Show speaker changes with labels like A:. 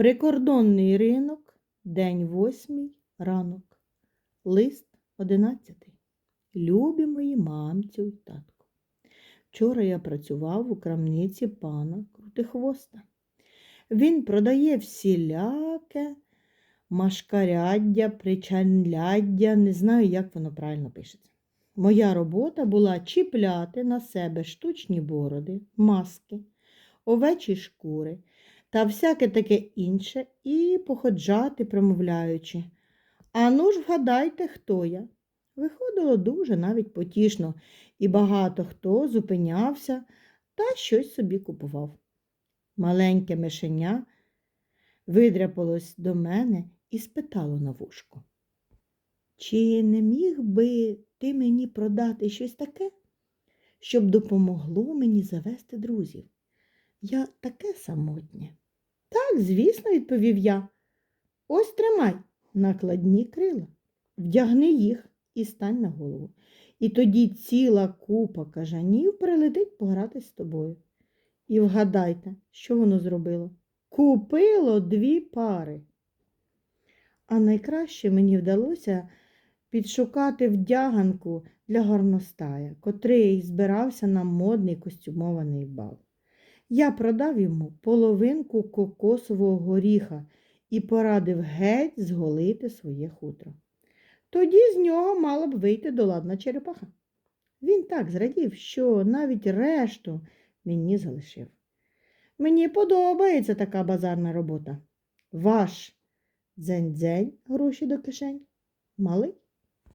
A: Прикордонний ринок, день восьмий, ранок. Лист одинадцятий. Любі мої мамцю й татку. Вчора я працював у крамниці пана Крутихвоста. Він продає всіляке машкаряддя, причанляддя, не знаю, як воно правильно пишеться. Моя робота була чіпляти на себе штучні бороди, маски, овечі шкури та всяке таке інше і походжати, промовляючи. А ну ж вгадайте, хто я. Виходило дуже навіть потішно, і багато хто зупинявся та щось собі купував. Маленьке мишеня видряпалось до мене і спитало на вушко. Чи не міг би ти мені продати щось таке, щоб допомогло мені завести друзів? Я таке самотнє. Так, звісно, відповів я. Ось тримай накладні крила, вдягни їх і стань на голову. І тоді ціла купа кажанів прилетить погратись з тобою. І вгадайте, що воно зробило? Купило дві пари. А найкраще мені вдалося підшукати вдяганку для горностая, котрий збирався на модний костюмований бал. Я продав йому половинку кокосового горіха і порадив геть зголити своє хутро. Тоді з нього мала б вийти доладна черепаха. Він так зрадів, що навіть решту мені залишив. Мені подобається така базарна робота. Ваш дзень-дзень гроші до кишень. Малий?